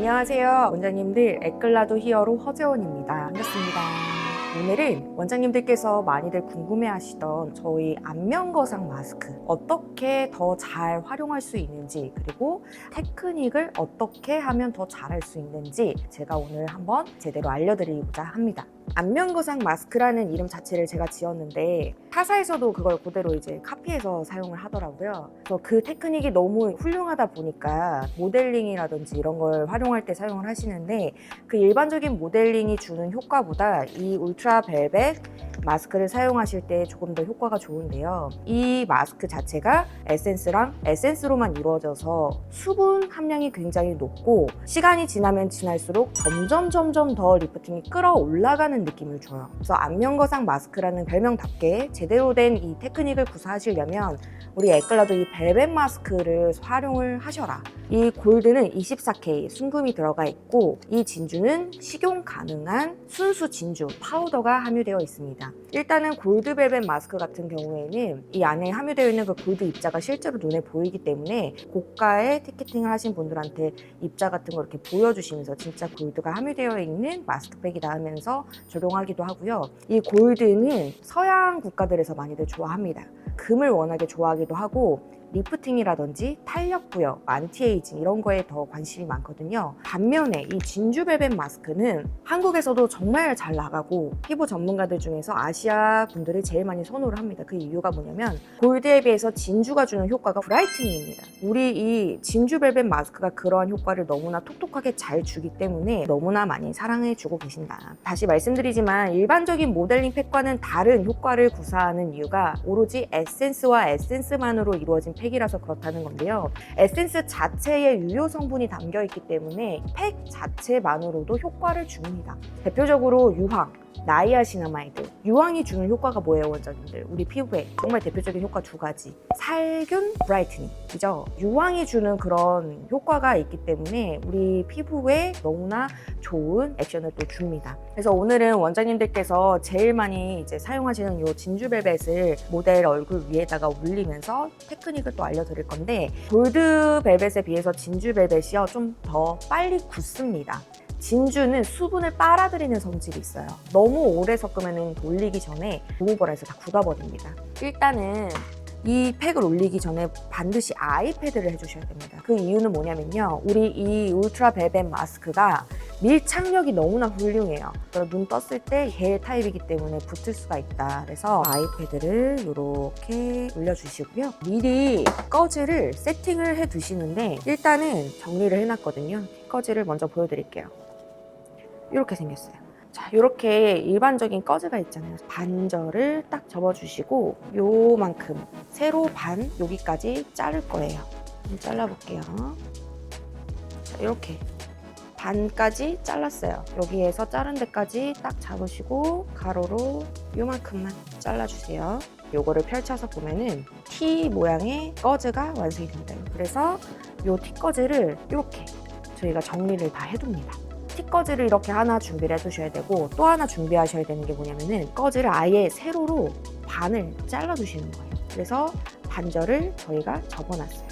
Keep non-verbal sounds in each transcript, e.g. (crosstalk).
안녕하세요. 원장님들 에클라도 히어로 허재원입니다. 반갑습니다. 오늘은 원장님들께서 많이들 궁금해하시던 저희 안면거상 마스크 어떻게 더 잘 활용할 수 있는지 그리고 테크닉을 어떻게 하면 더 잘할 수 있는지 제가 오늘 한번 제대로 알려드리고자 합니다. 안면거상 마스크라는 이름 자체를 제가 지었는데 타사에서도 그걸 그대로 이제 카피해서 사용을 하더라고요. 그래서 그 테크닉이 너무 훌륭하다 보니까 모델링이라든지 이런 걸 활용할 때 사용을 하시는데 그 일반적인 모델링이 주는 효과보다 이 울트라 벨벳 마스크를 사용하실 때 조금 더 효과가 좋은데요. 이 마스크 자체가 에센스랑 에센스로만 이루어져서 수분 함량이 굉장히 높고 시간이 지나면 지날수록 점점 점점 더 리프팅이 끌어올라가는 느낌을 줘요. 그래서 안면거상 마스크라는 별명답게 제대로 된 이 테크닉을 구사하시려면 우리 에클라도 이 벨벳 마스크를 활용을 하셔라. 이 골드는 24K 순금이 들어가 있고 이 진주는 식용 가능한 순수 진주 파우더가 함유되어 있습니다. 일단은 골드 벨벳 마스크 같은 경우에는 이 안에 함유되어 있는 그 골드 입자가 실제로 눈에 보이기 때문에 고가의 티켓팅을 하신 분들한테 입자 같은 거 이렇게 보여주시면서 진짜 골드가 함유되어 있는 마스크팩이다 하면서 적용하기도 하고요. 이 골드는 서양 국가들에서 많이들 좋아합니다. 금을 워낙에 좋아하기도 하고 리프팅이라든지 탄력 부여, 안티에이징 이런 거에 더 관심이 많거든요. 반면에 이 진주벨벳 마스크는 한국에서도 정말 잘 나가고 피부 전문가들 중에서 아시아 분들이 제일 많이 선호를 합니다. 그 이유가 뭐냐면 골드에 비해서 진주가 주는 효과가 브라이트닝입니다. 우리 이 진주벨벳 마스크가 그러한 효과를 너무나 톡톡하게 잘 주기 때문에 너무나 많이 사랑해주고 계신다. 다시 말씀드리지만 일반적인 모델링 팩과는 다른 효과를 구사하는 이유가 오로지 에센스와 에센스만으로 이루어진 팩이라서 그렇다는 건데요. 에센스 자체에 유효 성분이 담겨 있기 때문에 팩 자체만으로도 효과를 줍니다. 대표적으로 유황, 나이아시나마이드. 유황이 주는 효과가 뭐예요, 원장님들? 우리 피부에 정말 대표적인 효과 두 가지. 살균, 브라이트닝. 그죠? 유황이 주는 그런 효과가 있기 때문에 우리 피부에 너무나 좋은 액션을 또 줍니다. 그래서 오늘은 원장님들께서 제일 많이 이제 사용하시는 이 진주벨벳을 모델 얼굴 위에다가 올리면서 테크닉을 또 알려드릴 건데 골드 벨벳에 비해서 진주벨벳이요 좀 더 빨리 굳습니다. 진주는 수분을 빨아들이는 성질이 있어요. 너무 오래 섞으면 올리기 전에 해서 다 굳어버립니다. 일단은 이 팩을 올리기 전에 반드시 아이패드를 해주셔야 됩니다. 그 이유는 뭐냐면요. 우리 이 울트라 벨벳 마스크가 밀착력이 너무나 훌륭해요. 눈 떴을 때겔 타입이기 때문에 붙을 수가 있다. 그래서 아이패드를 이렇게 올려주시고요. 미리 꺼즈를 세팅을 해 두시는데 일단은 정리를 해놨거든요. 꺼즈를 먼저 보여드릴게요. 이렇게 생겼어요. 자, 이렇게 일반적인 꺼즈가 있잖아요. 반절을 딱 접어주시고 요만큼 세로 반 여기까지 자를 거예요. 잘라볼게요. 자, 이렇게 반까지 잘랐어요. 여기에서 자른 데까지 딱 잡으시고 가로로 요만큼만 잘라주세요. 요거를 펼쳐서 보면은 T 모양의 꺼즈가 완성이 됩니다. 그래서 요 T 꺼즈를 이렇게 저희가 정리를 다 해둡니다. 티꺼즈를 이렇게 하나 준비를 해두셔야 되고 또 하나 준비하셔야 되는 게 뭐냐면은 꺼즈를 아예 세로로 반을 잘라두시는 거예요. 그래서 반절을 저희가 접어놨어요.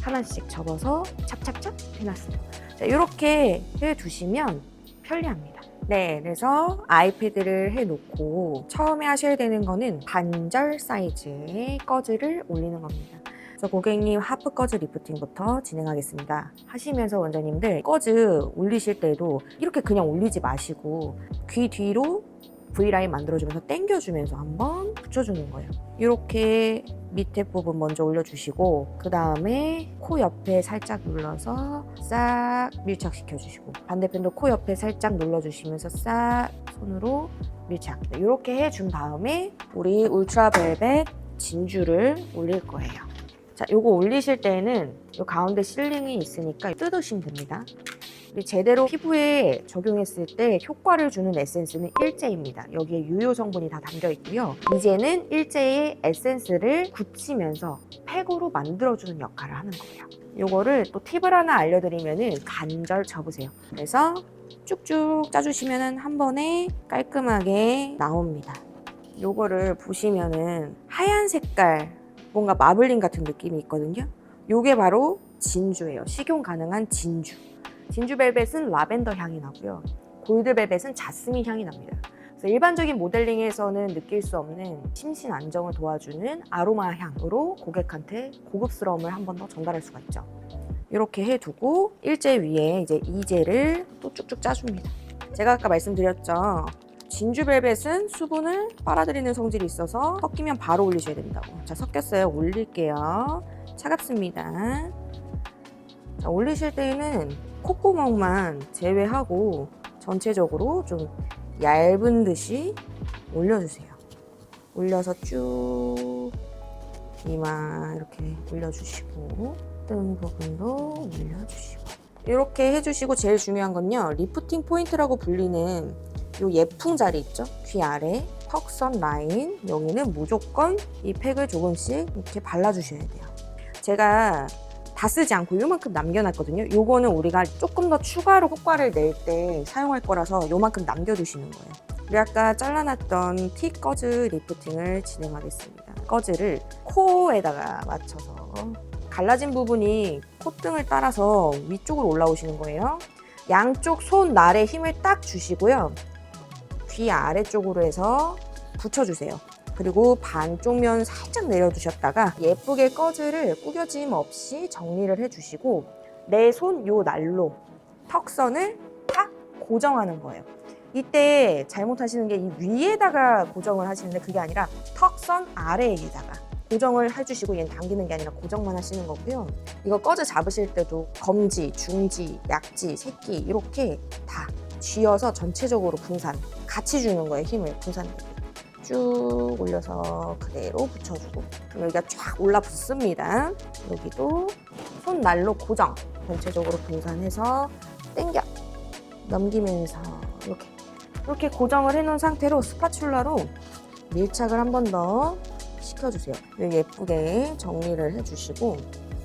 하나씩 접어서 찹찹찹 해놨어요. 자, 이렇게 해두시면 편리합니다. 네, 그래서 아이패드를 해놓고 처음에 하셔야 되는 거는 반절 사이즈의 꺼즈를 올리는 겁니다. 그래서 고객님 하프 꺼즈 리프팅부터 진행하겠습니다. 하시면서 원장님들 꺼즈 올리실 때도 이렇게 그냥 올리지 마시고 귀 뒤로 V라인 만들어주면서 당겨주면서 한번 붙여주는 거예요. 이렇게 밑에 부분 먼저 올려주시고 그 다음에 코 옆에 살짝 눌러서 싹 밀착시켜주시고 반대편도 코 옆에 살짝 눌러주시면서 싹 손으로 밀착 이렇게 해준 다음에 우리 울트라 벨벳 진주를 올릴 거예요. 자, 요거 올리실 때는 요 가운데 실링이 있으니까 뜯으시면 됩니다. 제대로 피부에 적용했을 때 효과를 주는 에센스는 일제입니다. 여기에 유효 성분이 다 담겨 있고요. 이제는 일제의 에센스를 굳히면서 팩으로 만들어주는 역할을 하는 거예요. 요거를 또 팁을 하나 알려드리면은 간절 접으세요. 그래서 쭉쭉 짜주시면은 한 번에 깔끔하게 나옵니다. 요거를 보시면은 하얀 색깔 뭔가 마블링 같은 느낌이 있거든요. 요게 바로 진주예요. 식용 가능한 진주. 진주 벨벳은 라벤더 향이 나고요. 골드 벨벳은 자스민 향이 납니다. 그래서 일반적인 모델링에서는 느낄 수 없는 심신 안정을 도와주는 아로마 향으로 고객한테 고급스러움을 한 번 더 전달할 수가 있죠. 이렇게 해두고 일제 위에 이제 이젤을 또 쭉쭉 짜줍니다. 제가 아까 말씀드렸죠. 진주벨벳은 수분을 빨아들이는 성질이 있어서 섞이면 바로 올리셔야 된다고. 자, 섞였어요. 올릴게요. 차갑습니다. 자, 올리실 때에는 콧구멍만 제외하고 전체적으로 좀 얇은 듯이 올려주세요. 올려서 쭉 이마 이렇게 올려주시고 뜬 부분도 올려주시고 이렇게 해주시고 제일 중요한 건요 리프팅 포인트라고 불리는 요 예풍 자리 있죠? 귀 아래 턱선 라인 여기는 무조건 이 팩을 조금씩 이렇게 발라주셔야 돼요. 제가 다 쓰지 않고 요만큼 남겨놨거든요. 요거는 우리가 조금 더 추가로 효과를 낼 때 사용할 거라서 요만큼 남겨두시는 거예요. 우리 아까 잘라놨던 티 꺼즈 리프팅을 진행하겠습니다. 꺼즈를 코에다가 맞춰서 갈라진 부분이 콧등을 따라서 위쪽으로 올라오시는 거예요. 양쪽 손 날에 힘을 딱 주시고요. 귀 아래쪽으로 해서 붙여주세요. 그리고 반쪽 면 살짝 내려두셨다가 예쁘게 꺼즈를 구겨짐 없이 정리를 해주시고 내 손 요 날로 턱선을 탁 고정하는 거예요. 이때 잘못하시는 게 이 위에다가 고정을 하시는데 그게 아니라 턱선 아래에다가 고정을 해주시고 얘는 당기는 게 아니라 고정만 하시는 거고요. 이거 꺼져 잡으실 때도 검지, 중지, 약지, 새끼 이렇게 다 쥐어서 전체적으로 분산 같이 주는 거예요. 힘을 분산되게 쭉 올려서 그대로 붙여주고 그럼 여기가 쫙 올라 붙습니다. 여기도 손 날로 고정 전체적으로 분산해서 당겨 넘기면서 이렇게 이렇게 고정을 해놓은 상태로 스파츌라로 밀착을 한 번 더 시켜주세요. 예쁘게 정리를 해주시고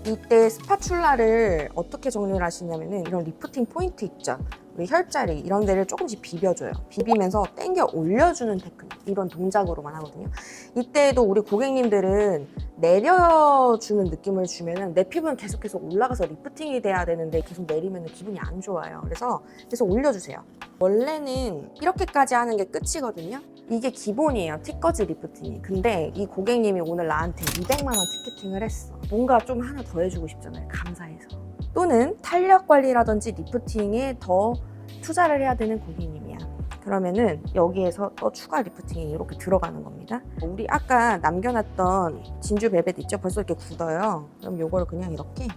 이때 스파츌라를 어떻게 정리를 하시냐면은 이런 리프팅 포인트 있죠. 우리 혈자리 이런 데를 조금씩 비벼줘요. 비비면서 당겨 올려주는 테크닉 이런 동작으로만 하거든요. 이때도 우리 고객님들은 내려주는 느낌을 주면은 내 피부는 계속해서 올라가서 리프팅이 돼야 되는데 계속 내리면 기분이 안 좋아요. 그래서 계속 올려주세요. 원래는 이렇게까지 하는 게 끝이거든요. 이게 기본이에요. 티커즈 리프팅이. 근데 이 고객님이 오늘 나한테 200만 원 티켓팅을 했어. 뭔가 좀 하나 더 해주고 싶잖아요. 감사해서. 또는 탄력 관리라든지 리프팅에 더 투자를 해야 되는 고객님이야. 그러면은 여기에서 또 추가 리프팅이 이렇게 들어가는 겁니다. 우리 아까 남겨놨던 진주 벨벳 있죠? 벌써 이렇게 굳어요. 그럼 요거를 그냥 이렇게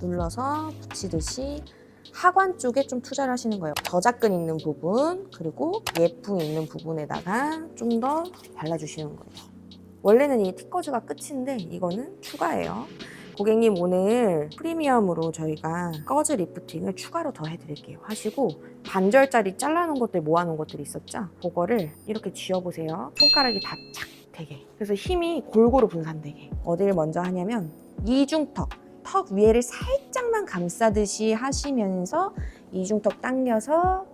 눌러서 붙이듯이 하관 쪽에 좀 투자를 하시는 거예요. 저작근 있는 부분 그리고 예풍 있는 부분에다가 좀 더 발라주시는 거예요. 원래는 이 티커즈가 끝인데 이거는 추가예요. 고객님 오늘 프리미엄으로 저희가 꺼즈 리프팅을 추가로 더 해드릴게요 하시고 반절짜리 잘라놓은 것들 모아놓은 것들이 있었죠 그거를 이렇게 쥐어보세요 손가락이 다 착 되게 그래서 힘이 골고루 분산되게 어디를 먼저 하냐면 이중턱 턱 위에를 살짝 만 감싸듯이 하시면서 이중턱 당겨서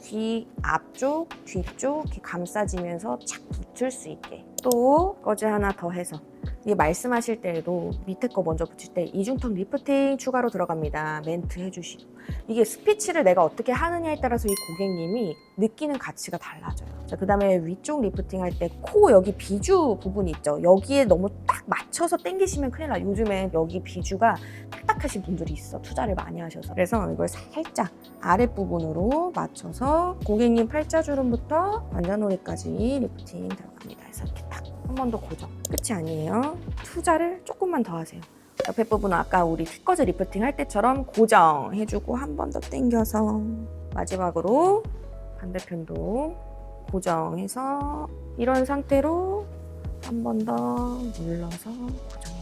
귀 앞쪽, 뒤쪽 이렇게 감싸지면서 착 붙을 수 있게. 또 꺼즈 하나 더 해서 이게 말씀하실 때에도 밑에 거 먼저 붙일 때 이중턱 리프팅 추가로 들어갑니다. 멘트 해주시고 이게 스피치를 내가 어떻게 하느냐에 따라서 이 고객님이 느끼는 가치가 달라져요. 자, 그 다음에 위쪽 리프팅 할 때 코 여기 비주 부분이 있죠. 여기에 너무 딱 맞춰서 당기시면 큰일 나. 요즘에 여기 비주가 딱딱하신 분들이 있어. 투자를 많이 하셔서. 그래서 이걸 살짝 아랫부분으로 맞춰서 고객님 팔자주름부터 관자놀이까지 리프팅 들어갑니다. 그래서 이렇게 딱 한 번 더 고정. 끝이 아니에요. 투자를 조금만 더 하세요. 옆에 부분은 아까 우리 티커즈 리프팅 할 때처럼 고정해주고 한 번 더 당겨서 마지막으로 반대편도 고정해서 이런 상태로 한 번 더 눌러서 고정해주세요.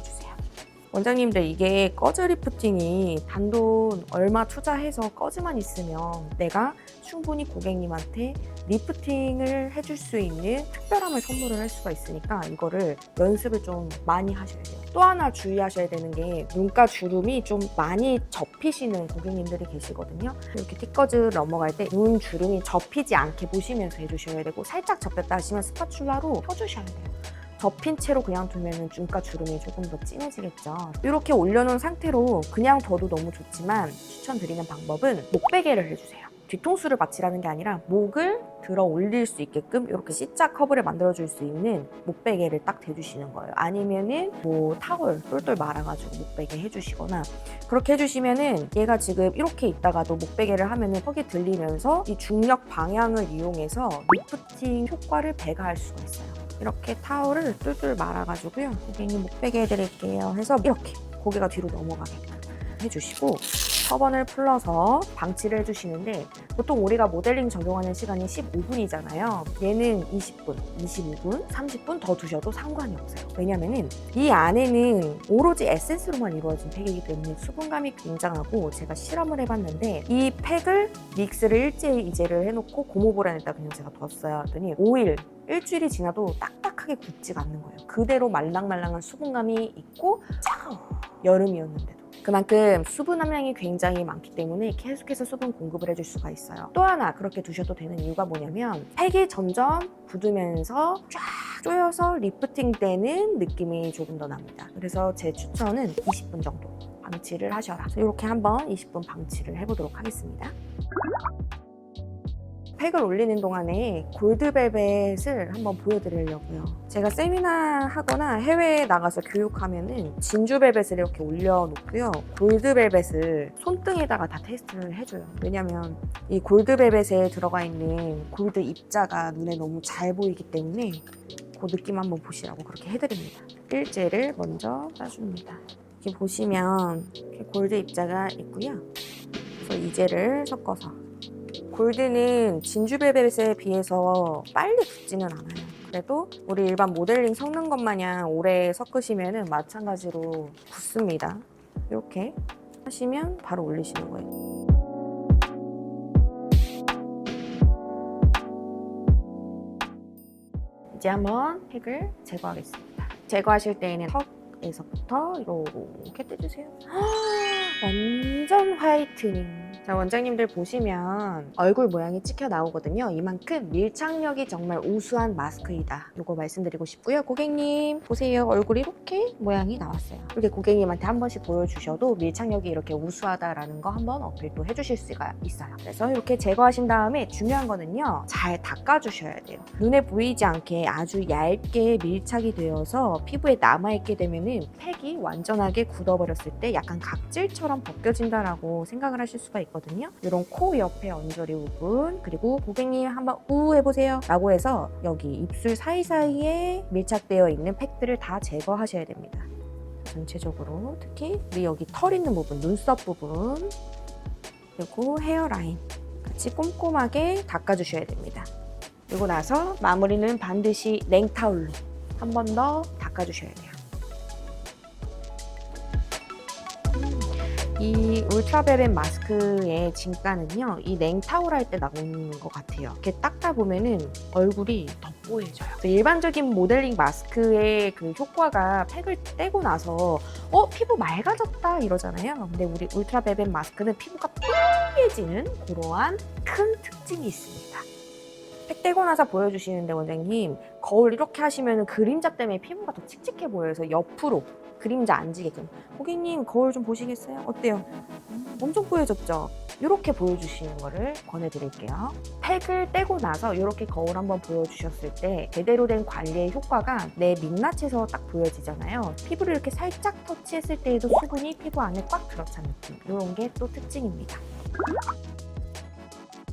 원장님들 이게 꺼즈 리프팅이 단돈 얼마 투자해서 꺼즈만 있으면 내가 충분히 고객님한테 리프팅을 해줄 수 있는 특별함을 선물을 할 수가 있으니까 이거를 연습을 좀 많이 하셔야 돼요. 또 하나 주의하셔야 되는 게 눈가 주름이 좀 많이 접히시는 고객님들이 계시거든요. 이렇게 티커즈 넘어갈 때 눈 주름이 접히지 않게 보시면서 해주셔야 되고 살짝 접혔다 하시면 스파츌라로 펴주셔야 돼요. 접힌 채로 그냥 두면은 중가 주름이 조금 더 진해지겠죠. 이렇게 올려놓은 상태로 그냥 둬도 너무 좋지만 추천드리는 방법은 목베개를 해주세요. 뒤통수를 받치라는 게 아니라 목을 들어 올릴 수 있게끔 이렇게 C자 커브를 만들어줄 수 있는 목베개를 딱 대주시는 거예요. 아니면은 뭐 타월 똘똘 말아가지고 목베개 해주시거나 그렇게 해주시면은 얘가 지금 이렇게 있다가도 목베개를 하면은 턱이 들리면서 이 중력 방향을 이용해서 리프팅 효과를 배가할 수가 있어요. 이렇게 타월을 똘똘 말아가지고요. 고객님 목베개 해드릴게요. 해서 이렇게 고개가 뒤로 넘어가게끔 해주시고 터번을 풀러서 방치를 해주시는데 보통 우리가 모델링 적용하는 시간이 15분이잖아요. 얘는 20분, 25분, 30분 더 두셔도 상관이 없어요. 왜냐면은 이 안에는 오로지 에센스로만 이루어진 팩이기 때문에 수분감이 굉장하고 제가 실험을 해봤는데 이 팩을 믹스를 일제히 이제를 해놓고 고무보란에다 그냥 제가 뒀어요. 했더니 5일, 일주일이 지나도 딱딱하게 굳지가 않는 거예요. 그대로 말랑말랑한 수분감이 있고 차가워. 여름이었는데도. 그만큼 수분 함량이 굉장히 많기 때문에 계속해서 수분 공급을 해줄 수가 있어요. 또 하나 그렇게 두셔도 되는 이유가 뭐냐면 팩이 점점 굳으면서 쫙 조여서 리프팅 되는 느낌이 조금 더 납니다. 그래서 제 추천은 20분 정도 방치를 하셔라. 이렇게 한번 20분 방치를 해보도록 하겠습니다. 팩을 올리는 동안에 골드벨벳을 한번 보여드리려고요. 제가 세미나 하거나 해외에 나가서 교육하면은 진주벨벳을 이렇게 올려놓고요. 골드벨벳을 손등에다가 다 테스트를 해줘요. 왜냐면 이 골드벨벳에 들어가 있는 골드 입자가 눈에 너무 잘 보이기 때문에 그 느낌 한번 보시라고 그렇게 해드립니다. 일제를 먼저 따줍니다. 이렇게 보시면 골드 입자가 있고요. 그래서 이제를 섞어서 골드는 진주벨벳에 비해서 빨리 굳지는 않아요. 그래도 우리 일반 모델링 섞는 것 마냥 오래 섞으시면 마찬가지로 굳습니다. 이렇게 하시면 바로 올리시는 거예요. 이제 한번 팩을 제거하겠습니다. 제거하실 때에는 턱에서부터 이렇게 떼주세요. (gasps) 완전 화이트닝. 자, 원장님들 보시면 얼굴 모양이 찍혀 나오거든요. 이만큼 밀착력이 정말 우수한 마스크이다. 이거 말씀드리고 싶고요. 고객님, 보세요. 얼굴이 이렇게 모양이 나왔어요. 이렇게 고객님한테 한 번씩 보여주셔도 밀착력이 이렇게 우수하다라는 거 한번 어필도 해주실 수가 있어요. 그래서 이렇게 제거하신 다음에 중요한 거는요. 잘 닦아주셔야 돼요. 눈에 보이지 않게 아주 얇게 밀착이 되어서 피부에 남아있게 되면은 팩이 완전하게 굳어버렸을 때 약간 각질처럼 벗겨진다라고 생각을 하실 수가 있거든요. 이런 코 옆에 언저리 부분 그리고 고객님 한번 우 해보세요 라고 해서 여기 입술 사이사이에 밀착되어 있는 팩들을 다 제거하셔야 됩니다. 전체적으로 특히 우리 여기 털 있는 부분, 눈썹 부분 그리고 헤어라인 같이 꼼꼼하게 닦아주셔야 됩니다. 그리고 나서 마무리는 반드시 냉타올로 한 번 더 닦아주셔야 돼요. 이 울트라벨벳 마스크의 진가는요, 이 냉타올 할 때 나오는 것 같아요. 이렇게 닦다 보면은 얼굴이. 그래서 일반적인 모델링 마스크의 그 효과가 팩을 떼고 나서 어 피부 맑아졌다 이러잖아요. 근데 우리 울트라벨벳 마스크는 피부가 뽀얘지는 그러한 큰 특징이 있습니다. 팩 떼고 나서 보여주시는데 원장님 거울 이렇게 하시면 그림자 때문에 피부가 더 칙칙해 보여서 옆으로 그림자 안 지게끔 고객님 거울 좀 보시겠어요? 어때요? 음, 엄청 뽀얘졌죠? 이렇게 보여주시는 거를 권해드릴게요. 팩을 떼고 나서 이렇게 거울 한번 보여주셨을 때 제대로 된 관리의 효과가 내 민낯에서 딱 보여지잖아요. 피부를 이렇게 살짝 터치했을 때에도 수분이 피부 안에 꽉 들어찬 느낌. 이런 게 또 특징입니다.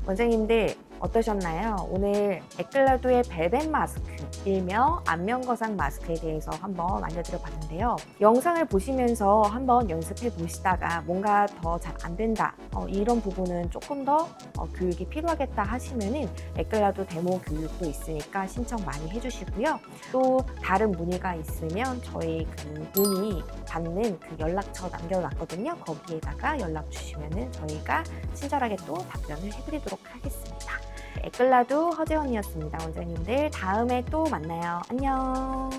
원장님들 어떠셨나요? 오늘 에클라도의 벨벳 마스크, 일명 안면거상 마스크에 대해서 한번 알려드려 봤는데요. 영상을 보시면서 한번 연습해 보시다가 뭔가 더 잘 안 된다, 어, 이런 부분은 조금 더 어, 교육이 필요하겠다 하시면은 에클라도 데모 교육도 있으니까 신청 많이 해주시고요. 또 다른 문의가 있으면 저희 그 문의 받는 그 연락처 남겨놨거든요. 거기에다가 연락 주시면은 저희가 친절하게 또 답변을 해드리도록 하겠습니다. 에클라도 허재원이었습니다. 원장님들 다음에 또 만나요. 안녕.